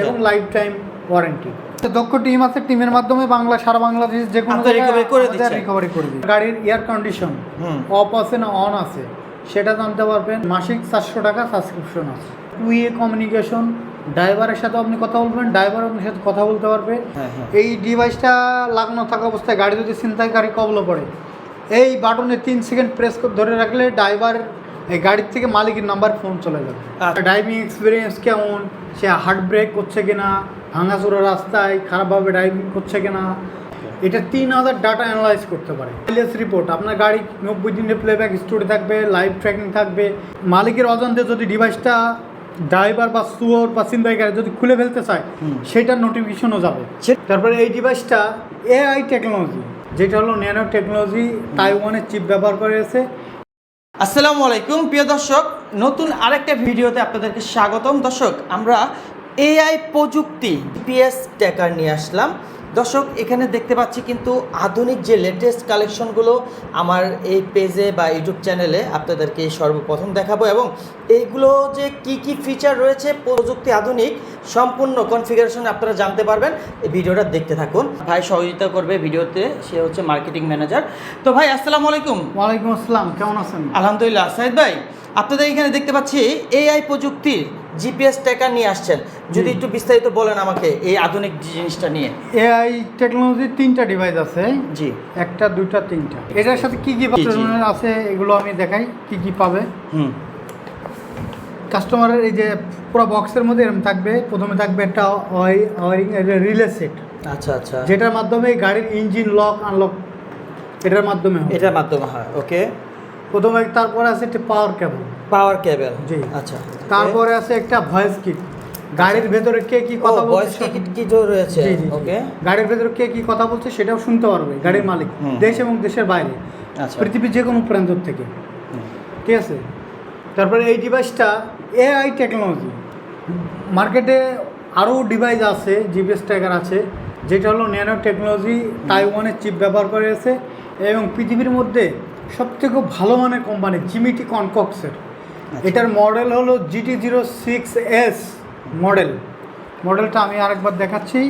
এবং life time warranty দক্ষ team আছে টিমের মাধ্যমে বাংলা সারা বাংলাদেশ যে কোনো করে। রিকভারি করে দিই গাড়ির এয়ার কন্ডিশন অফ আছে না অন আছে সেটা জানতে পারবেন। মাসিক চারশো টাকা সাবস্ক্রিপশন আছে। টু এ কমিউনিকেশন ড্রাইভারের সাথে আপনি কথা বলবেন ড্রাইভার আপনার সাথে কথা বলতে পারবে। হ্যাঁ, হ্যাঁ। এই ডিভাইসটা লাগানো থাকা অবস্থায় গাড়ি যদি চিন্তায় গাড়ি কবলে পড়ে এই বাটনে তিন সেকেন্ড প্রেস ধরে রাখলে ড্রাইভার এই গাড়ির থেকে মালিকের নাম্বার ফোন চলে যাবে। আচ্ছা। ড্রাইভিং এক্সপিরিয়েন্স কেমন? সে হার্ট ব্রেক করছে কিনা? ভাঙাচোরা রাস্তায় খারাপভাবে ড্রাইভিং করছে কিনা? এটা তিন হাজার ডাটা অ্যানালাইজ করতে পারে। মাইলেজ রিপোর্ট আপনার গাড়ি নব্বই দিনের প্লেব্যাক স্টোরি থাকবে লাইভ ট্র্যাকিং থাকবে। মালিকের অজান্তে যদি ডিভাইসটা ড্রাইভার বা সুয়োর বা ছিনতাইকারী যদি খুলে ফেলতে চায় সেটার নোটিফিকেশনও যাবে। তারপরে এই ডিভাইসটা এআই টেকনোলজি যেটা হলো ন্যানো টেকনোলজি তাইওয়ানের চিপ ব্যবহার করেছে আসসালামু আলাইকুম, প্রিয় দর্শক। নতুন আরেকটা ভিডিওতে আপনাদেরকে স্বাগতম। দর্শক, আমরা এআই প্রযুক্তি পিএস ট্যাকার নিয়ে আসলাম। দর্শক এখানে দেখতে পাচ্ছি কিন্তু আধুনিক যে লেটেস্ট কালেকশনগুলো আমার এই পেজে বা ইউটিউব চ্যানেলে আপনাদেরকে সর্বপ্রথম দেখাবো এবং এইগুলো যে কি কি ফিচার রয়েছে প্রযুক্তি আধুনিক সম্পূর্ণ কনফিগারেশন আপনারা জানতে পারবেন। এই ভিডিওটা দেখতে থাকুন। ভাই সহযোগিতা করবে ভিডিওতে সে হচ্ছে মার্কেটিং ম্যানেজার তো ভাই আসসালামু আলাইকুম। ওয়ালাইকুম আসসালাম কেমন আছেন? আলহামদুলিল্লাহ সাইদ ভাই আপনাদের এখানে দেখতে পাচ্ছি এআই প্রযুক্তির জিপিএস ট্র্যাকার নিয়ে আসছেন। যদি একটু বিস্তারিত বলেন আমাকে এই আধুনিক জিনিসটা নিয়ে। এআই টেকনোলজির তিনটা ডিভাইস আছে। জি। একটা দুইটা তিনটা। এটার সাথে কি কি। আছে এগুলো আমি দেখাই কি কি পাবে। হুম। কাস্টমারের এই যে পুরো বক্সের মধ্যে এরকম থাকবে প্রথমে থাকবে একটা ওয়ারিং রিলে সেট আচ্ছা আচ্ছা। যেটার মাধ্যমে গাড়ির ইঞ্জিন লক আনলক এটার মাধ্যমে। এটার মাধ্যমে হয় ওকে প্রথমে তারপরে আছে একটা পাওয়ার কেবল পাওয়ার কেবল। জি। আচ্ছা। তারপরে আছে একটা ভয়েস কিট। গাড়ির ভেতরে কে কি কথা ভয়েস বলছে কি রয়েছে। ওকে। গাড়ির ভেতরে কে কি কথা বলছে সেটাও শুনতে পারবে গাড়ির মালিক। দেশ এবং দেশের বাইরে। আচ্ছা। পৃথিবীর যে কোনো প্রান্ত থেকে ঠিক আছে? তারপরে এই ডিভাইসটা এআই টেকনোলজি মার্কেটে আরও ডিভাইস আছে জিপিএস ট্র্যাকার আছে যেটা হলো ন্যানো টেকনোলজি তাইওয়ানের চিপ ব্যবহার করে এবং পৃথিবীর মধ্যে সবথেকে ভালো মানের কোম্পানি জিমিটি কনকক্সের এটার মডেল হলো GT zero six S model. মডেলটা আমি আরেকবার দেখাচ্ছি।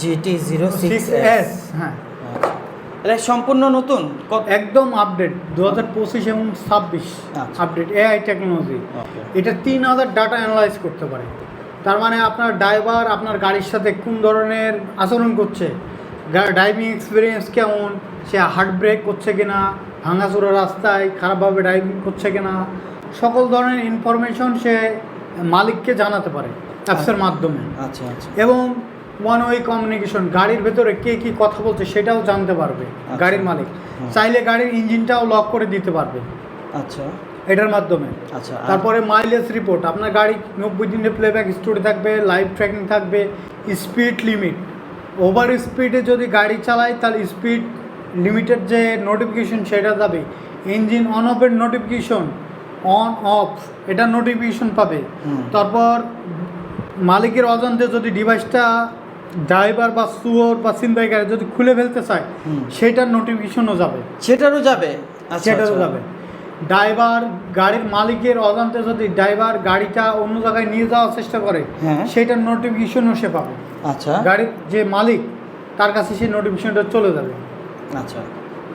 জিটি জিরো সিক্স এস হ্যাঁ। এটা সম্পূর্ণ নতুন? একদম আপডেট দু হাজার পঁচিশ এবং ছাব্বিশ আচ্ছা। আপডেট এআই টেকনোলজি এটা তিন হাজার ডাটা অ্যানালাইজ করতে পারে। তার মানে আপনার ড্রাইভার আপনার গাড়ির সাথে কোন ধরনের আচরণ করছে ড্রাইভিং এক্সপিরিয়েন্স কেমন সে হার্ট ব্রেক করছে কিনা ভাঙাচোরা রাস্তায় খারাপভাবে ড্রাইভিং করছে কিনা সকল ধরনের ইনফরমেশন সে মালিককে জানাতে পারে অ্যাপসের মাধ্যমে। আচ্ছা আচ্ছা। এবং ওয়ান ওয়ে কমিউনিকেশন গাড়ির ভেতরে কে কি কথা বলছে সেটাও জানতে পারবে গাড়ির মালিক। চাইলে গাড়ির ইঞ্জিনটাও লক করে দিতে পারবে। আচ্ছা। এটার মাধ্যমে। আচ্ছা তারপরে মাইলেজ রিপোর্ট আপনার গাড়ি নব্বই দিনের প্লেব্যাক স্টোরি থাকবে লাইভ ট্র্যাকিং থাকবে স্পিড লিমিট ওভার স্পিডে যদি গাড়ি চালায় তাহলে স্পিড লিমিটেড যে নোটিফিকেশন সেটা যাবে। ইঞ্জিন অন অফের নোটিফিকেশন অন অফ এটা নোটিফিকেশন পাবে। তারপর মালিকের অজান্তে যদি ডিভাইসটা ড্রাইভার বা সুয়োর বা ছিনতাইকারী যদি খুলে ফেলতে চায় সেটার নোটিফিকেশনও যাবে। সেটারও যাবে? আচ্ছা, সেটাও আচ্ছা। যাবে। ড্রাইভার গাড়ির মালিকের অজান্তে যদি ড্রাইভার গাড়িটা অন্য জায়গায় নিয়ে যাওয়ার চেষ্টা করে হ্যাঁ। সেটার নোটিফিকেশনও সে পাবে। আচ্ছা। গাড়ির যে মালিক তার কাছে সেই নোটিফিকেশনটা চলে যাবে। আচ্ছা।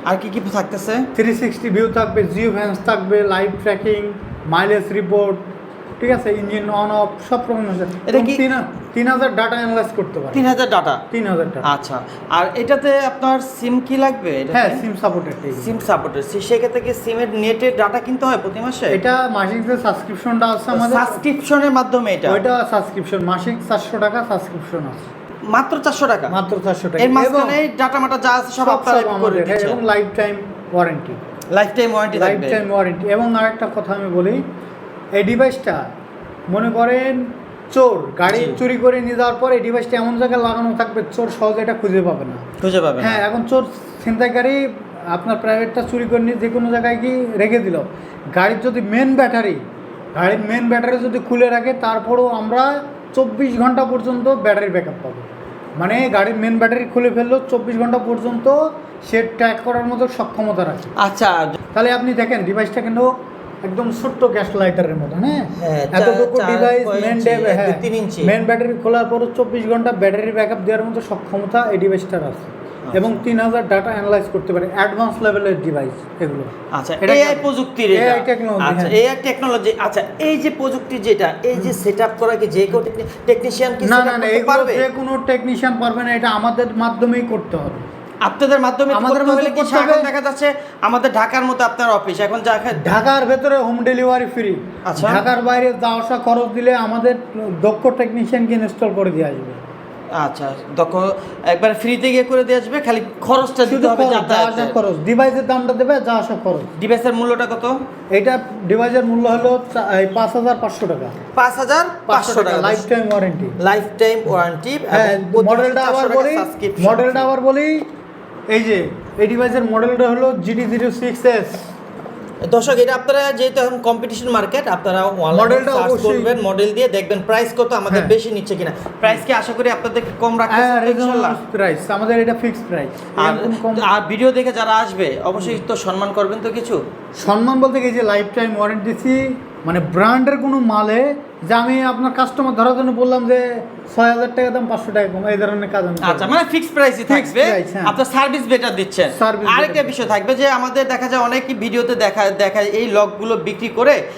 আর কি কি থাকতেছে? থ্রি সিক্সটি ভিউ থাকবে জিও ভ্যান্স থাকবে লাইভ ট্র্যাকিং মাইলেজ রিপোর্ট ঠিক আছে ইঞ্জিন অন অফ সব রকম এটা কি- তিন হাজার ডাটা অ্যানালাইজ করতে পারে তিন হাজার ডাটা তিন হাজার টাকা আচ্ছা। আর এটাতে আপনার সিম কি লাগবে? হ্যাঁ সিম সাপোর্টেড সিম সাপোর্টের সেক্ষেত্রে কি সিমের নেটের ডাটা কিনতে হয় প্রতি মাসে? এটা মাসিক যে সাবস্ক্রিপশনটা আছে আমাদের। সাবস্ক্রিপশনের মাধ্যমে এটা? ওইটা সাবস্ক্রিপশন মাসিক চারশো টাকা সাবস্ক্রিপশন আছে। মাত্র চারশো টাকা। মাত্র চারশো টাকা। এর মাঝখানে ডাটা মাটা যা আছে সব আপনারা করে হ্যাঁ, এবং life time warranty life time warranty life time warranty এবং আরেকটা কথা আমি বলি এই ডিভাইসটা মনে করেন চোর গাড়ি চুরি করে নিয়ে যাওয়ার পর এই ডিভাইসটা এমন জায়গায় লাগানো থাকবে চোর সহজে এটা খুঁজে পাবে না। খুঁজে পাবেন হ্যাঁ এখন চোর ছিনতাইকারী আপনার প্রাইভেটটা চুরি করে নিয়ে যে কোনো জায়গায় গিয়ে রেখে দিল। গাড়ির যদি মেন ব্যাটারি গাড়ির মেন ব্যাটারি যদি খুলে রাখে তারপরেও আমরা চব্বিশ ঘণ্টা পর্যন্ত ব্যাটারি ব্যাকআপ পাবে। মানে গাড়ির মেন ব্যাটারি খুলে ফেলল চব্বিশ ঘণ্টা পর্যন্ত সে ট্র্যাক করার মতো সক্ষমতা রাখে। আচ্ছা। তাহলে আপনি দেখেন ডিভাইসটা কিন্তু একদম ছোট্ট গ্যাস লাইটারের মতো হ্যাঁ? হ্যাঁ, এতটুকু ডিভাইস মেন? মেন ব্যাটারি খোলার পর চব্বিশ ঘণ্টা ব্যাটারি ব্যাকআপ দেওয়ার মতো সক্ষমতা এই ডিভাইসটার আছে। এবং তিন হাজার ডাটা অ্যানালাইজ করতে পারে অ্যাডভান্স লেভেলের ডিভাইস এগুলো। আচ্ছা এআই প্রযুক্তির এটা। Technology, আচ্ছা হ্যাঁ। এআই টেকনোলজি আচ্ছা এই যে প্রযুক্তি যেটা এই যে সেটআপ করা কি যে কেউ টেকনিশিয়ান কি না না না পারবে? যে কোনো টেকনিশিয়ান পারবে না এটা আমাদের মাধ্যমেই করতে হবে। আপনাদের মাধ্যমে আমাদের মাধ্যমে কি এখন দেখা যাচ্ছে? আমাদের ঢাকার মতো আপনার অফিস এখন যা ঢাকার ভেতরে হোম ডেলিভারি ফ্রি আচ্ছা। ঢাকার বাইরে যাওয়া আসা খরচ দিলে আমাদের দক্ষ টেকনিশিয়ান টেকনিশিয়ানকে ইনস্টল করে দিয়ে আসবে। আচ্ছা দক্ষ একবার ফ্রিতে গিয়ে করে দিয়ে আসবে খালি খরচটা দিতে হবে খরচ, যা খরচ। ডিভাইসের দামটা দেবে যা আসা খরচ। ডিভাইসের মূল্যটা কত? এটা ডিভাইসের মূল্য হলো এই পাঁচ হাজার পাঁচশো টাকা। পাঁচ হাজার পাঁচশো টাকা life time warranty life time warranty মডেলটা আবার বলি মডেলটা আবার বলি এই যে এই ডিভাইসের মডেলটা হলো জিডি জিরো সিক্স এস দর্শক এটা আপনারা যেহেতু এখন কম্পিটিশন মার্কেট আপনারা মডেলটা করবেন মডেল দিয়ে দেখবেন প্রাইস কত আমাদের হ্যাঁ। বেশি নিচ্ছে কিনা। প্রাইস কি আশা করি আপনাদের কম রাখতে হ্যাঁ ইনশাআল্লাহ প্রাইস আমাদের এটা ফিক্সড প্রাইস আর আর ভিডিও দেখে যারা আসবে অবশ্যই তো সম্মান করবেন তো কিছু। সম্মান বলতে কি যে লাইফ টাইম ওয়ারেন্টি দিচ্ছি মানে ব্র্যান্ডের কোনো মালে যে আমি আপনার কাস্টমার ধরার জন্য বললাম যে ছয় হাজার টাকা দাম পাঁচশো টাকা কম এই ধরনের কাজ। আচ্ছা মানে ফিক্সড প্রাইসই থাকবে। হ্যাঁ। আপনার সার্ভিস বেটার দিচ্ছেন। আরেকটা বিষয় থাকবে যে আমাদের দেখা যায় অনেকই ভিডিওতে দেখা দেখায় এই লকগুলো বিক্রি করে আহ,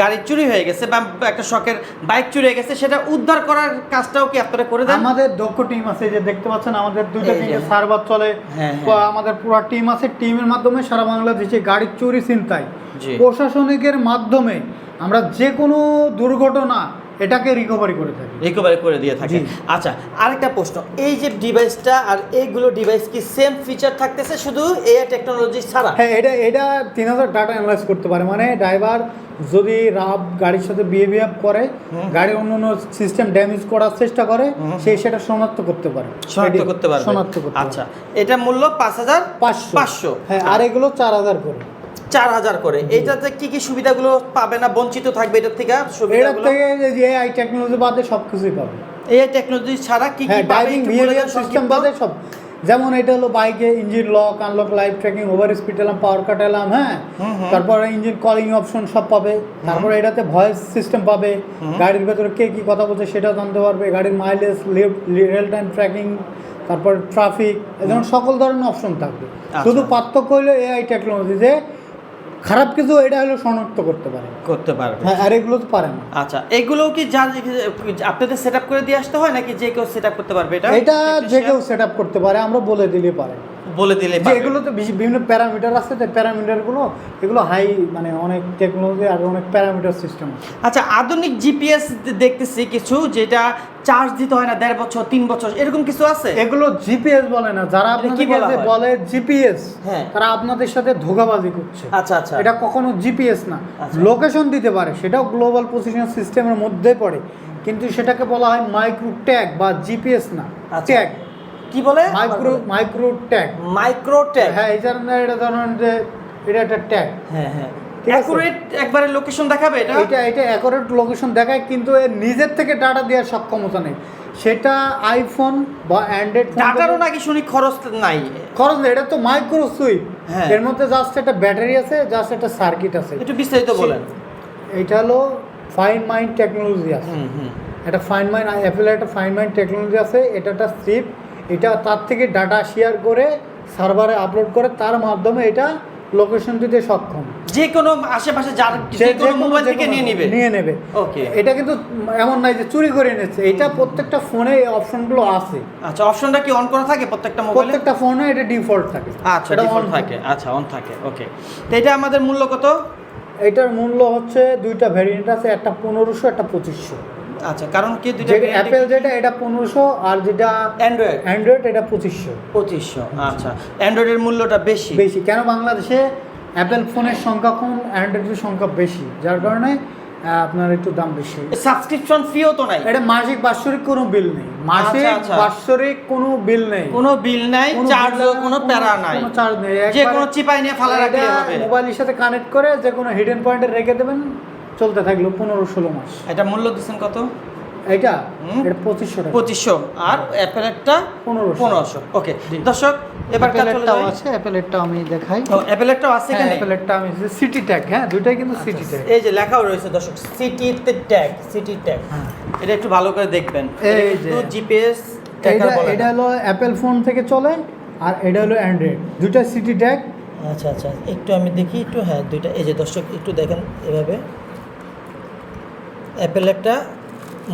গাড়ি চুরি হয়ে গেছে বা একটা শখের বাইক চুরি হয়ে গেছে সেটা উদ্ধার করার কাজটাও কি আপনারা করে দেন? আমাদের দক্ষ টিম আছে যে দেখতে পাচ্ছেন আমাদের দুইটা টিমে সার্ভার চলে। হ্যাঁ, আমাদের পুরো টিম আছে টিমের মাধ্যমে সারা বাংলাদেশে গাড়ি চুরি চিন্তায়। প্রশাসনিকের মাধ্যমে আমরা যে কোনো দুর্ঘটনা এটাকে রিকভারি করে থাকি। রিকভারি করে দিয়ে থাকে। আচ্ছা আরেকটা প্রশ্ন। এই যে ডিভাইসটা আর এইগুলো ডিভাইস কি সেম ফিচার থাকতেছে শুধু এআই টেকনোলজি ছাড়া? হ্যাঁ এটা এটা তিন হাজার ডাটা অ্যানালাইজ করতে পারে। মানে ড্রাইভার যদি রাব গাড়ির সাথে বিহেভিয়ার করে গাড়ির অন্য অন্য সিস্টেম ড্যামেজ করার চেষ্টা করে সে সেটা শনাক্ত করতে পারে। শনাক্ত করতে পারবে। শনাক্ত করতে আচ্ছা এটা মূল্য পাঁচ হাজার পাঁচশো। পাঁচশো। হ্যাঁ আর এগুলো চার হাজার করে। চার হাজার করে। এইটাতে কি কি সুবিধাগুলো পাবে না বঞ্চিত থাকবে এটার থেকে? এটার থেকে যে টেকনোলজি বাদে সব কিছুই পাবে। এআই টেকনোলজি ছাড়া কি কি ড্রাইভিং বিহেভিয়ার সিস্টেম বাদে সব। যেমন এটা হলো বাইকে engine lock unlock live tracking over speed alarm power cut এলাম হ্যাঁ। তারপরে ইঞ্জিন কলিং অপশন সব পাবে। তারপরে এটাতে ভয়েস সিস্টেম পাবে। গাড়ির ভেতরে কে কি কথা বলছে সেটা জানতে পারবে। গাড়ির মাইলেজ রিয়েল টাইম ট্র্যাকিং তারপর ট্রাফিক যেমন সকল ধরনের অপশন থাকবে। আচ্ছা। শুধু পার্থক্য হলো এআই টেকনোলজি যে খারাপ কিছু এটা হলো শনাক্ত করতে পারে। করতে পারবে। হ্যাঁ আর এগুলো তো পারে না। আচ্ছা এগুলো কি যা আপনাদের সেট আপ করে দিয়ে আসতে হয় নাকি যে কেউ সেট আপ করতে পারবে এটা? এটা যে কেউ সেট আপ করতে পারে আমরা বলে দিলে পারে। বলে দিলে এগুলো তো বিভিন্ন প্যারামিটার আছে তো প্যারামিটারগুলো এগুলো হাই মানে অনেক টেকনোলজি আর অনেক প্যারামিটার সিস্টেম আচ্ছা আধুনিক জিপিএস দেখতেছি কিছু যেটা চার্জ দিতে হয় না দেড় বছর তিন বছর এরকম কিছু আছে? এগুলো জিপিএস বলে না যারা কি বলা জিপিএস হ্যাঁ। তারা আপনাদের সাথে ধোকাবাজি করছে। আচ্ছা আচ্ছা। এটা কখনো জিপিএস না। আচ্ছা। লোকেশন দিতে পারে সেটাও গ্লোবাল পজিশন সিস্টেমের মধ্যে পড়ে। কিন্তু সেটাকে বলা হয় মাইক্রো ট্যাগ বা জিপিএস না। আচ্ছা। ট্যাগ কি বলে? Micro micro tag micro tag হ্যাঁ এই জন্য এটা ধরুন যে এটা একটা ট্যাগ হ্যাঁ হ্যাঁ। অ্যাকুরেট একবারে লোকেশন দেখাবে এটা? এটা এটা অ্যাকোরেট লোকেশন দেখায় কিন্তু এর নিজের থেকে ডাটা দেওয়ার সক্ষমতা নেই। সেটা আইফোন বা অ্যান্ড্রয়েড ডাটারও নাকি শুনি খরচ নাই। খরচ নেই এটা তো মাইক্রো সুইপ হ্যাঁ। এর মধ্যে জাস্ট একটা ব্যাটারি আছে জাস্ট একটা সার্কিট আছে। একটু বিস্তারিত বলেন। এটা হলো ফাইন মাইন্ড টেকনোলজি আছে। একটা ফাইন মাইন্ড অ্যাপেলের একটা ফাইন মাইন্ড টেকনোলজি আছে। এটা একটা চিপ এটা তার থেকে ডাটা শেয়ার করে সার্ভারে আপলোড করে তার মাধ্যমে এটা লোকেশন দিতে সক্ষম। যে কোনো আশেপাশে যার যে কোনো মোবাইল থেকে নিয়ে নেবে। নিয়ে নেবে। ওকে এটা কিন্তু এমন নাই যে চুরি করে এনেছে। এটা প্রত্যেকটা ফোনে এই অপশনগুলো আছে। আচ্ছা অপশনটা কি অন করা থাকে প্রত্যেকটা মোবাইলে প্রত্যেকটা ফোনে এটা ডিফল্ট থাকে। আচ্ছা এটা ডিফল্ট থাকে। আচ্ছা অন থাকে। ওকে তো এটা আমাদের মূল্য কত? এটার মূল্য হচ্ছে দুইটা ভ্যারিয়েন্ট আছে একটা পনেরোশো একটা পঁচিশশো। আচ্ছা কারণ কি দুইটা অ্যাপেল যেটা এটা পনেরোশো আর যেটা অ্যান্ড্রয়েড অ্যান্ড্রয়েড এটা পঁচিশশো। পঁচিশশো আচ্ছা। অ্যান্ড্রয়েডের মূল্যটা বেশি? বেশি কেন বাংলাদেশে অ্যাপেল ফোনের সংখ্যা কম অ্যান্ড্রয়েডের সংখ্যা বেশি যার কারণে আপনার একটু দাম বেশি। সাবস্ক্রিপশন ফিও তো নাই? এটা মাসিক বাৎসরিক কোনো বিল নেই। মাসিক আচ্ছা, আচ্ছা। বাৎসরিক কোনো বিল নেই। কোনো বিল নাই চার্জ কোনো প্যারা নাই। কোনো চার্জ নেই যে কোনো চিপাই নিয়ে ফালা রাখলে হবে। মোবাইলের সাথে কানেক্ট করে যে কোনো হিডেন পয়েন্টে রেখে দেবেন। চলতে থাকল পনেরো ষোলো মাস। এটা মূল্য দিচ্ছেন কত? এটা এটা পঁচিশশো পঁচিশশো। আর অ্যাপেলেরটা? পনেরোশো। পনেরোশো। ওকে দর্শক যাই। আছে অ্যাপেলেরটা আমি দেখাই। ও অ্যাপেলেরটাও আছে হ্যাঁ এখানে? অ্যাপেলেরটা আমি সিটি ট্যাগ হ্যাঁ দুইটাই কিন্তু সিটি ট্যাগ এই যে লেখাও রয়েছে দর্শক সিটিতে ট্যাগ সিটি ট্যাগ এটা একটু ভালো করে দেখবেন। এই যে। জিপিএস এটা এটা হলো অ্যাপেল ফোন থেকে চলে আর এটা হলো অ্যান্ড্রয়েড দুইটা সিটি ট্যাগ আচ্ছা আচ্ছা একটু আমি দেখি একটু হ্যাঁ দুইটা এই যে দর্শক একটু দেখেন এভাবে। অ্যাপেলেরটা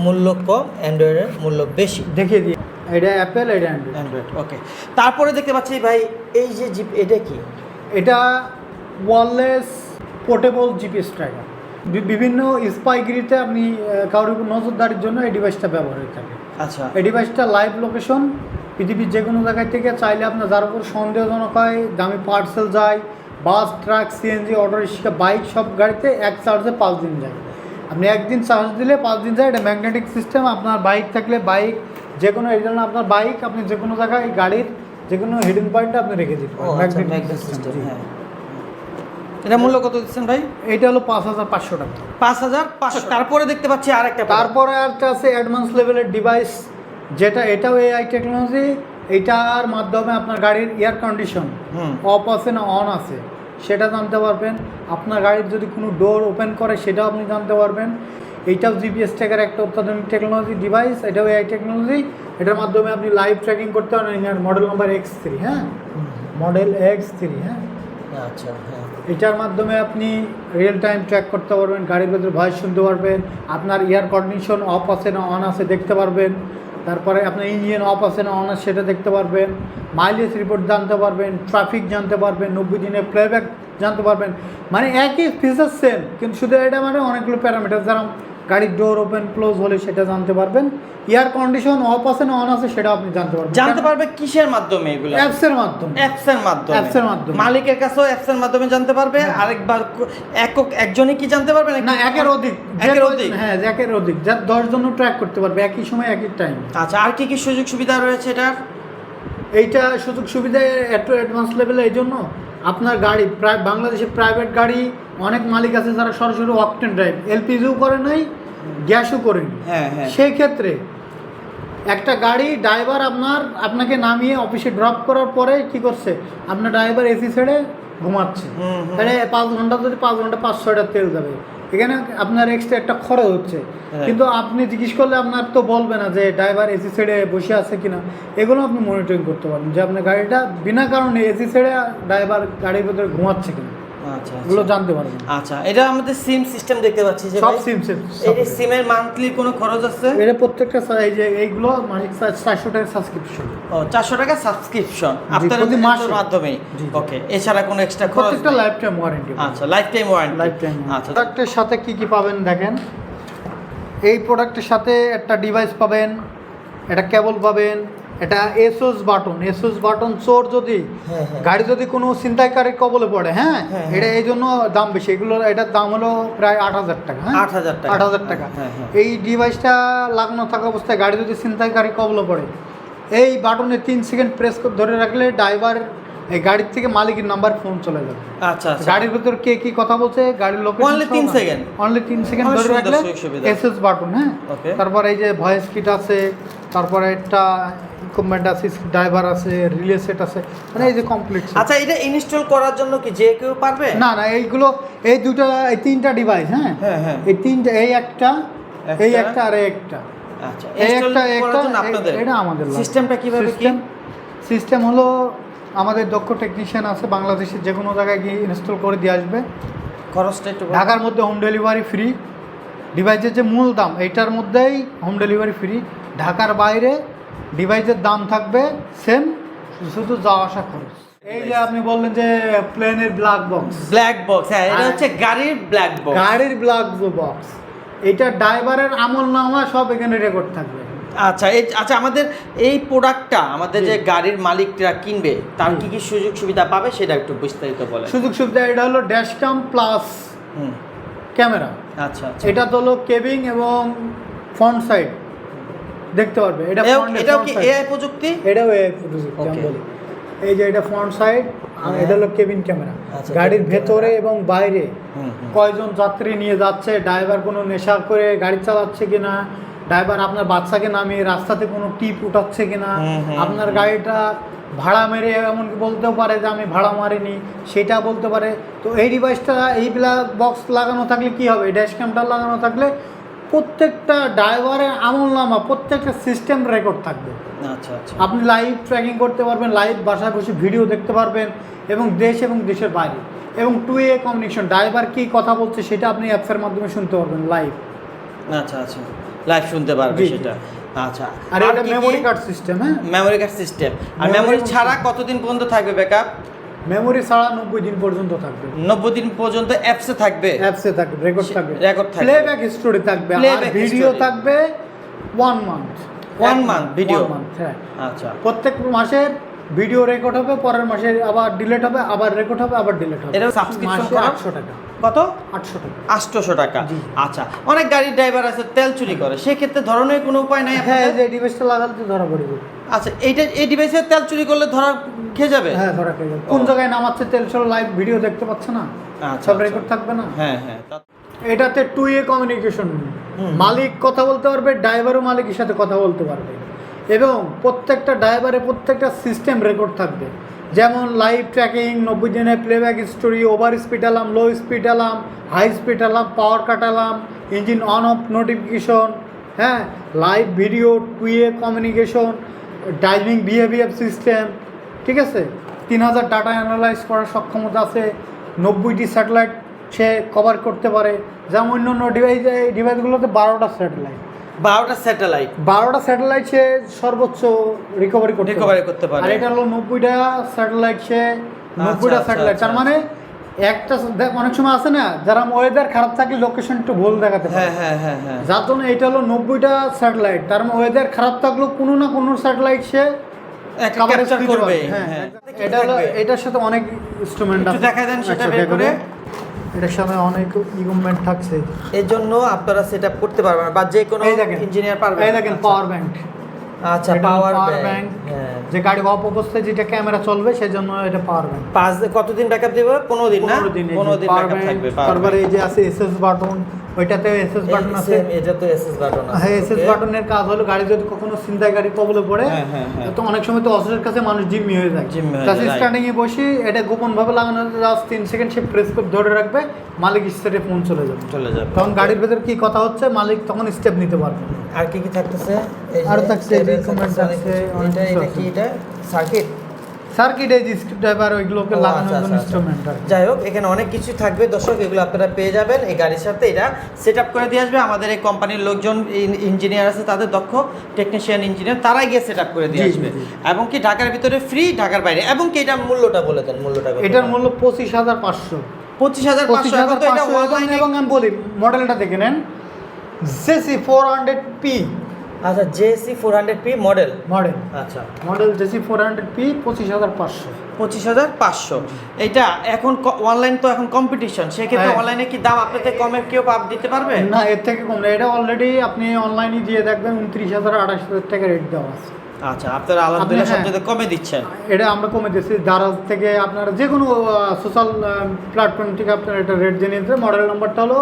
মূল্য কম অ্যান্ড্রয়েডের মূল্য বেশি। দেখিয়ে দিই। এটা অ্যাপেল এটা অ্যান্ড্রয়েড অ্যান্ড্রয়েড ওকে তারপরে দেখতে পাচ্ছি ভাই এই যে জিপ এটা কি? এটা ওয়ারলেস পোর্টেবল জিপিএস ট্র্যাকার বিভিন্ন স্পাইগিরিতে আপনি কারোর উপর নজরদারির জন্য এই ডিভাইসটা ব্যবহার হয়ে থাকে। আচ্ছা। এই ডিভাইসটা লাইভ লোকেশন পৃথিবীর যে কোনো জায়গায় থেকে চাইলে আপনার যার উপর সন্দেহজনক হয় দামি পার্সেল যায় bus truck CNG auto rickshaw bike সব গাড়িতে এক চার্জে পাঁচ দিন যায়। আপনি একদিন চার্জ দিলে পাঁচ দিন যায় এটা ম্যাগনেটিক সিস্টেম আপনার বাইক থাকলে বাইক যে কোনো এই জন্য আপনার বাইক আপনি যে কোনো জায়গায় গাড়ির যে কোনো হিডেন পয়েন্টে আপনি রেখে দিতে পারেন আচ্ছা সিস্টেম হ্যাঁ। এটা মূল্য কত দিচ্ছেন ভাই? এটা হলো পাঁচ হাজার পাঁচশো টাকা। পাঁচ হাজার পাঁচশো। তারপরে দেখতে পাচ্ছি আর একটা তারপরে একটা আছে অ্যাডভান্স লেভেলের ডিভাইস যেটা এটাও এআই টেকনোলজি এটার মাধ্যমে আপনার গাড়ির এয়ার কন্ডিশন অফ আছে না অন আছে। সেটা জানতে পারবেন। আপনার গাড়ির যদি কোনো ডোর ওপেন করে সেটাও আপনি জানতে পারবেন। এইটাও জিপিএস ট্র্যাকার একটা অত্যাধুনিক টেকনোলজি ডিভাইস এটাও এআই টেকনোলজি এটার মাধ্যমে আপনি লাইভ ট্র্যাকিং করতে পারেন মডেল নাম্বার এক্স থ্রি হ্যাঁ? মডেল এক্স থ্রি হ্যাঁ? আচ্ছা হ্যাঁ। এটার মাধ্যমে আপনি রিয়েল টাইম ট্র্যাক করতে পারবেন। গাড়ির ভেতরে ভয়েস শুনতে পারবেন। আপনার এয়ার কন্ডিশন অফ আছে না অন আছে দেখতে পারবেন। তারপরে আপনার ইঞ্জিন অফ আছে না অন সেটা দেখতে পারবেন মাইলেজ রিপোর্ট জানতে পারবেন ট্রাফিক জানতে পারবেন, নব্বই দিনের প্লেব্যাক জানতে পারবেন। মানে একই ফিচার সেম কিন্তু শুধু এটা মানে অনেকগুলো প্যারামিটার যেরকম গাড়ির ডোর ওপেন ক্লোজ হলে সেটা জানতে পারবেন। এয়ার কন্ডিশন অফ আছে না অন আছে সেটা আপনি জানতে পারবেন। জানতে পারবে কিসের মাধ্যমে এগুলো? অ্যাপসের মাধ্যমে। অ্যাপস এর মাধ্যমে। Apps এর মাধ্যমে। মালিকের কাছেও অ্যাপস এর মাধ্যমে জানতে পারবে। হ্যাঁ। আরেকবার একক একজনই কি জানতে পারবে না একের অধিক। যে একের অধিক? হ্যাঁ একের অধিক। যা দশ জন ট্র্যাক করতে পারবে একই সময় একই টাইম আচ্ছা আর কি কি সুযোগ সুবিধা রয়েছে এটার? এইটা সুযোগ সুবিধা একটু অ্যাডভান্স লেভেলে এই জন্য আপনার গাড়ি প্রায় বাংলাদেশে প্রাইভেট গাড়ি অনেক মালিক আছে যারা সরাসরি অকটেন ড্রাইভ এলপিজিও করে নাই গ্যাসও করেনি হ্যাঁ হ্যাঁ। সেই ক্ষেত্রে একটা গাড়ি ড্রাইভার আপনার আপনাকে নামিয়ে অফিসে ড্রপ করার পরে কি করছে? আপনার ড্রাইভার এসি ছেড়ে ঘুমাচ্ছে। তাহলে পাঁচ ঘণ্টা যদি পাঁচ ঘণ্টা পাঁচ ছয়টা তেল যাবে। এখানে আপনার এক্সট্রা একটা খরচ হচ্ছে। হ্যাঁ। কিন্তু আপনি জিজ্ঞেস করলে আপনার তো বলবে না যে ড্রাইভার এসি ছেড়ে বসে আছে কিনা। এগুলো আপনি মনিটরিং করতে পারেন যে আপনার গাড়িটা বিনা কারণে এসি ছেড়ে ড্রাইভার গাড়ির ভিতরে ঘুমাচ্ছে কিনা। আচ্ছা এগুলো আচ্ছা। জানতে পারবেন আচ্ছা এটা আমাদের সিম সিস্টেম দেখতে পাচ্ছি যে সব সিম সিম এই সিমের মান্থলি কোনো খরচ আছে? এটা প্রত্যেকটা এই যে এইগুলো মালিক চারশো টাকা সাবস্ক্রিপশন ও চারশো টাকা সাবস্ক্রিপশন আপনার প্রতি মাসে। মাধ্যমে। ওকে এছাড়া কোনো এক্সট্রা খরচ প্রত্যেকটা লাইফ টাইম ওয়ারেন্টি আচ্ছা life time warranty life time আচ্ছা। প্রোডাক্টের সাথে কি কি পাবেন দেখেন? এই প্রোডাক্টের সাথে একটা ডিভাইস পাবেন একটা কেবল পাবেন এটা এসোস বাটন এসোস বাটন চোর যদি হ্যাঁ, হ্যাঁ। গাড়ি যদি কোনো ছিনতাইকারীর কবলে পড়ে হ্যাঁ? হ্যাঁ, এটা এই জন্য দাম বেশি। এগুলো এটার দাম হলো প্রায় আট হাজার টাকা আট হাজার টাকা। আট হাজার টাকা। এই ডিভাইসটা লাগানো থাকা অবস্থায় গাড়ি যদি ছিনতাইকারী কবলে পড়ে এই বাটনে তিন সেকেন্ড প্রেস ধরে রাখলে ড্রাইভার এই গাড়ির থেকে মালিকের নাম্বার ফোন চলে যাবে। আচ্ছা আচ্ছা। গাড়ির ভিতর কে কি কথা বলছে গাড়ির লোক Only তিন second? অনলি তিন সেকেন্ড ধরে রাখলে। এসএস বাটন হ্যাঁ? তারপর এই যে ভয়েস কিট আছে তারপরে একটা ইকুইপমেন্ট আছে ড্রাইভার আছে রিলে সেট আছে মানে এই যে কমপ্লিট আচ্ছা এটা ইনস্টল করার জন্য কি যে কেউ পারবে? না না এইগুলো এই দুটো এই তিনটা ডিভাইস হ্যাঁ? হ্যাঁ, হ্যাঁ। এই তিনটা এই একটা এই একটা। আর এই একটা। আচ্ছা এই একটা একটা আপনাদের? এটা আমাদের সিস্টেমটা কীভাবে কি? সিস্টেম সিস্টেম হলো আমাদের দক্ষ টেকনিশিয়ান আছে বাংলাদেশের যে কোনো জায়গায় গিয়ে ইনস্টল করে দিয়ে আসবে। খরচটা একটু ঢাকার মধ্যে হোম ডেলিভারি ফ্রি ডিভাইসের যে মূল দাম এইটার মধ্যেই হোম ডেলিভারি ফ্রি ঢাকার বাইরে ডিভাইসের দাম থাকবে সেম শুধু যাওয়া আসা খরচ। এই যে আপনি বললেন যে প্লেনের ব্ল্যাক বক্স ব্ল্যাক বক্স হ্যাঁ এটা। হচ্ছে গাড়ির ব্ল্যাক বক্স গাড়ির ব্ল্যাক বক্স এটা ড্রাইভারের আমল নামা সব এখানে রেকর্ড থাকবে। আচ্ছা এই আচ্ছা আমাদের এই প্রোডাক্টটা আমাদের যে গাড়ির মালিকরা কিনবে তার কি কি সুযোগ সুবিধা পাবে সেটা একটু বিস্তারিত বলেন। সুযোগ সুবিধা এটা হলো ড্যাশকাম প্লাস ক্যামেরা আচ্ছা আচ্ছা। এটা তো হলো কেবিং এবং ফ্রন্ট সাইড দেখতে পারবে। এটা এটাও কি এআই প্রযুক্তি? এটাও এই প্রযুক্তি আমি বলি। এই যে এটা ফ্রন্ট সাইড আর। এটা হলো কেবিন ক্যামেরা আচ্ছা, গাড়ির ভেতরে এবং বাইরে। কয়জন যাত্রী নিয়ে যাচ্ছে ড্রাইভার কোনো নেশা করে গাড়ি চালাচ্ছে কিনা ড্রাইভার আপনার বাচ্চাকে নামিয়ে রাস্তাতে কোনো টিপ উঠাচ্ছে কিনা আপনার গাড়িটা ভাড়া মেরে এমনকি বলতেও পারে যে আমি ভাড়া মারিনি সেটা বলতে পারে। তো এই ডিভাইসটা এই বক্স লাগানো থাকলে কি হবে? ড্যাশ ক্যামটা লাগানো থাকলে প্রত্যেকটা ড্রাইভারের আমল নামা প্রত্যেকটা সিস্টেম রেকর্ড থাকবে। আচ্ছা আচ্ছা। আপনি লাইভ ট্র্যাকিং করতে পারবেন লাইভ বাসায় বসে ভিডিও দেখতে পারবেন এবং দেশ এবং দেশের বাইরে। এবং টু এ কমিউনিকেশন ড্রাইভার কি কথা বলছে সেটা আপনি অ্যাপসের মাধ্যমে শুনতে পারবেন লাইভ আচ্ছা আচ্ছা। লাইভ শুনতে পারবে জি, জি। সেটা। আচ্ছা। আর এটা মেমোরি কার্ড সিস্টেম হ্যাঁ? মেমোরি কার্ড সিস্টেম আর মেমোরি ছাড়া কতদিন পর্যন্ত থাকবে ব্যাকআপ মেমোরি ছাড়া নব্বই দিন পর্যন্ত থাকবে। নব্বই দিন পর্যন্ত অ্যাপসে থাকবে? অ্যাপসে থাকবে রেকর্ড থাকবে। record থাকবে। প্লেব্যাক স্টোরি থাকবে ভিডিও থাকবে one month One month video? Month হ্যাঁ। আচ্ছা। প্রত্যেক মাসের ভিডিও রেকর্ড হবে পরের মাসে আবার ডিলেট হবে আবার রেকর্ড হবে আবার ডিলেট হবে। এটা মাসে করা? আটশো টাকা। কত? আটশো টাকা। আটশোশো টাকা। আচ্ছা। অনেক গাড়ির ড্রাইভার আছে তেল চুরি করে। সেক্ষেত্রে ধরনের কোনো উপায় নাই হ্যাঁ যে ডিভাইসটা লাগালে তো ধরা পড়বে আচ্ছা এইটা এই ডিভাইসে তেল চুরি করলে ধরা খেয়ে যাবে? হ্যাঁ ধরা খেয়ে যাবে। কোন জায়গায় নামাচ্ছে তেল সব লাইভ ভিডিও দেখতে পাচ্ছে না? আচ্ছা, সব আচ্ছা। রেকর্ড থাকবে না? হ্যাঁ হ্যাঁ এটাতে টু এ কমিউনিকেশন মালিক কথা বলতে পারবে ড্রাইভারও মালিকের সাথে কথা বলতে পারবে। এবং প্রত্যেকটা ড্রাইভারে প্রত্যেকটা সিস্টেম রেকর্ড থাকবে। যেমন লাইভ ট্র্যাকিং নব্বই দিনের playback story over speed alarm low speed alarm high speed alarm power cut alarm engine on off notification হ্যাঁ live video two way communication driving behaviour system ঠিক আছে? তিন হাজার ডাটা অ্যানালাইজ করার সক্ষমতা আছে নব্বইটি স্যাটেলাইট সে কভার করতে পারে। যেমন অন্য অন্য ডিভাইস এই ডিভাইসগুলোতে বারোটা স্যাটেলাইট। বারোটা স্যাটেলাইট। বারোটা স্যাটেলাইট সে সর্বোচ্চ রিকভারি করতে Recovery করতে পারে। আর এটা হলো নব্বইটা স্যাটেলাইট সে নব্বইটা আচ্ছা, স্যাটেলাইট। আচ্ছা। তার মানে একটা দেখ, অনেক সময় আছে না যারা ওয়েদার খারাপ থাকলে লোকেশন একটু ভুল দেখাতে হ্যাঁ হ্যাঁ হ্যাঁ হ্যাঁ। যার জন্য এটা হলো নব্বইটা স্যাটেলাইট তার মানে ওয়েদার খারাপ থাকলেও কোনো না কোনো স্যাটেলাইট সে করবে হ্যাঁ হ্যাঁ। এটা হলো এটার সাথে অনেক ইনস্ট্রুমেন্ট আছে। দেখায় দেন সেটা আচ্ছা, বের করে। এটার সাথে অনেক ইকুইপমেন্ট থাকছে। এর জন্য আপনারা সেট করতে পারবেন বা যে কোনো ইঞ্জিনিয়ার পারবে এই দেখেন পাওয়ার ব্যাংক আচ্ছা পাওয়ার ব্যাংক যে গাড়ি অফ অবস্থায় যেটা ক্যামেরা চলবে সেজন্য এটা পাওয়ার ব্যাংক পাঁচ কতদিন ব্যাকআপ দেবে? পনেরো দিন না? পনেরো দিন পাওয়ার ব্যাংক তারপরে এই যে আছে এসএস বাটন ওইটাতে এসএস বাটন আছে? এটা তো এসএস বাটন আছে হ্যাঁ এসএস বাটনের কাজ হলো গাড়ি যদি কখনো চিন্তায় গাড়ি কবলে পড়ে হ্যাঁ, হ্যাঁ, হ্যাঁ। তো অনেক সময় তো অসুরের কাছে মানুষ জিম্মি হয়ে যায়। হয়ে তাতে. স্টার্টিং এ বসে এটা গোপন ভাবে লাগানো জাস্ট তিন সেকেন্ড সে প্রেস করে ধরে রাখবে মালিক স্টেটে ফোন চলে যাবে। চলে যাবে তখন গাড়ির ভেতর কি কথা হচ্ছে মালিক তখন স্টেপ নিতে পারবে আর কি কি থাকতেছে? আরও থাকছে, কিছু। অনেক এটা এটা কি এটা? সার্কিট সার্কিট এই যে স্ক্রিপ ড্রাইভার ওইগুলোকে ও, লাগানোর আচ্ছা, জন্য আচ্ছা, ইনস্ট্রুমেন্ট যাই হোক এখানে অনেক কিছু থাকবে। দর্শক এগুলো আপনারা পেয়ে যাবেন। এই গাড়ির সাথে এটা সেট আপ করে দিয়ে আসবে। আমাদের এই কোম্পানির লোকজন ইঞ্জিনিয়ার আছে তাদের দক্ষ টেকনিশিয়ান ইঞ্জিনিয়ার তারাই গিয়ে সেট আপ করে দিয়ে আসবে। এবং কি ঢাকার ভিতরে ফ্রি ঢাকার বাইরে। এবং কি এটার মূল্যটা বলে দেন মূল্যটা এটার মূল্য পঁচিশ হাজার পাঁচশো। পঁচিশ হাজার পঁচিশ। হাজার এবং আমি বলি মডেলটা দেখে নেন। জেসি ফোর হান্ড্রেড পি আচ্ছা JC four hundred P model model আচ্ছা। Model JC four hundred P পঁচিশ হাজার পাঁচশো। পঁচিশ হাজার পাঁচশো। এটা এখন অনলাইন তো এখন কম্পিটিশন সেক্ষেত্রে হ্যাঁ। অনলাইনে কি দাম আপনাদের কমে কেউ আপ দিতে পারবে? না এর থেকে কম না। এটা অলরেডি আপনি অনলাইনে দিয়ে দেখবেন উনত্রিশ হাজার আঠাশ হাজার টাকা রেট দেওয়া আছে। আচ্ছা আপনারা আলহামদুলিল্লাহ হ্যাঁ। সবচেয়ে কমে দিচ্ছেন। এটা আমরা কমে দিয়েছি দারাজ থেকে আপনারা যে কোনো সোশ্যাল প্ল্যাটফর্ম থেকে আপনারা এটা রেট দিয়ে নিতে মডেল নাম্বারটা হলো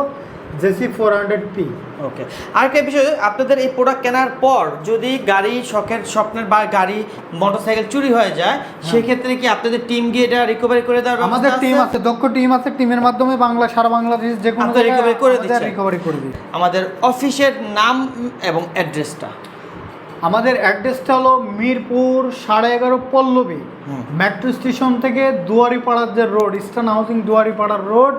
JC four hundred P okay আরেকটা বিষয় আপনাদের এই প্রোডাক্ট কেনার পর যদি গাড়ি শখের স্বপ্নের বা গাড়ি মোটরসাইকেল চুরি হয়ে যায় সেক্ষেত্রে কি আপনাদের টিম গিয়ে এটা রিকভারি করে দেওয়ার হ্যাঁ। আমাদের টিম আছে দক্ষ টিম আছে টিমের মাধ্যমে বাংলা সারা বাংলাদেশ যে কোনো recovery করে দিচ্ছেন? রিকভারি করে দিই আমাদের অফিসের নাম এবং অ্যাড্রেসটা আমাদের অ্যাড্রেসটা হলো মিরপুর সাড়ে এগারো পল্লবী। মেট্রো স্টেশন থেকে দুয়ারিপাড়ার যে রোড ইস্টার্ন হাউসিং দুয়ারিপাড়ার রোড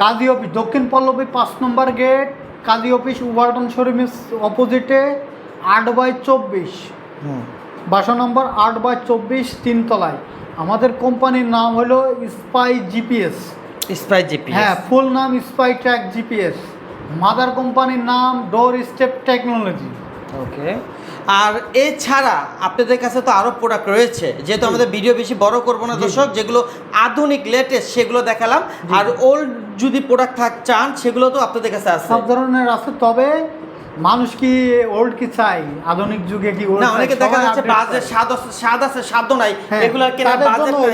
কাজী অফিস দক্ষিণ পল্লবী পাঁচ নম্বর গেট কাজী অফিস ওয়ালটন শোরুমের অপোজিটে আট বাই চব্বিশ। বাসা নম্বর আট বাই চব্বিশ তিনতলায়। আমাদের কোম্পানির নাম হলো স্পাই জিপিএস। স্প্রাইট জিপি হ্যাঁ ফুল নাম স্পাই ট্র্যাক জিপিএস। মাদার কোম্পানির নাম ডোর স্টেপ টেকনোলজি। ওকে আর এছাড়া আপনাদের কাছে তো আরও প্রোডাক্ট রয়েছে যেহেতু আমাদের ভিডিও বেশি বড় করব না। দর্শক যেগুলো আধুনিক লেটেস্ট সেগুলো দেখালাম আর ওল্ড যদি প্রোডাক্ট থাক চান সেগুলো তো আপনাদের কাছে আছে। সব ধরনের আছে তবে মানুষ কি ওল্ড কি চাই? আধুনিক যুগে কি old না অনেকে দেখা যাচ্ছে বাজে স্বাদ স্বাদ আছে স্বাদ নাই। হ্যাঁ, এগুলো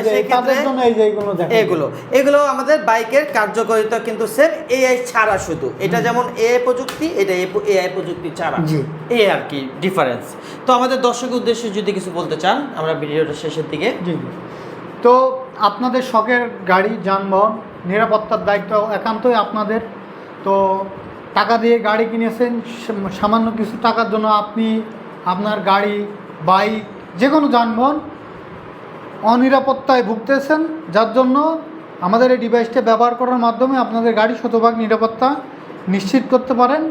যে- সেই তাদের ক্ষেত্রে জন্য এই যে এগুলো এগুলো এগুলো আমাদের বাইকের কার্যকারিতা কিন্তু সেম এআই ছাড়া শুধু। এটা যেমন এআই প্রযুক্তি এটা এআই প্রযুক্তি ছাড়া। জি। এই আর কি ডিফারেন্স তো আমাদের দর্শক উদ্দেশ্যে যদি কিছু বলতে চান আমরা ভিডিওটা শেষের দিকে তো আপনাদের শখের গাড়ি যানবাহন নিরাপত্তার দায়িত্ব একান্তই আপনাদের। তো টাকা দিয়ে গাড়ি কিনেছেন সামান্য কিছু টাকার জন্য আপনি আপনার গাড়ি, বাইক, যে কোনো যানবাহন অনিরাপত্তায় ভুগতেছেন, যার জন্য আমাদের এই ডিভাইসটা ব্যবহার করার মাধ্যমে আপনাদের গাড়ি শতভাগ নিরাপত্তা নিশ্চিত করতে পারেন।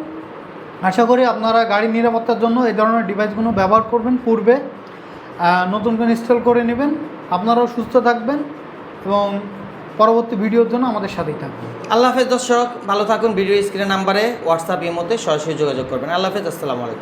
আশা করি আপনারা গাড়ি নিরাপত্তার জন্য এই ধরনের ডিভাইসগুলো ব্যবহার করবেন পূর্বে। নতুন করে ইনস্টল করে নেবেন। আপনারাও সুস্থ থাকবেন এবং পরবর্তী ভিডিওর জন্য আমাদের সাথেই থাকবেন আল্লাহ হাফেজ দর্শক, ভালো থাকুন ভিডিও স্ক্রিনের নাম্বারে হোয়াটসঅ্যাপ ইমোতে সরাসরি যোগাযোগ করবেন। আল্লাহ হাফেজ, আসসালামু আলাইকুম।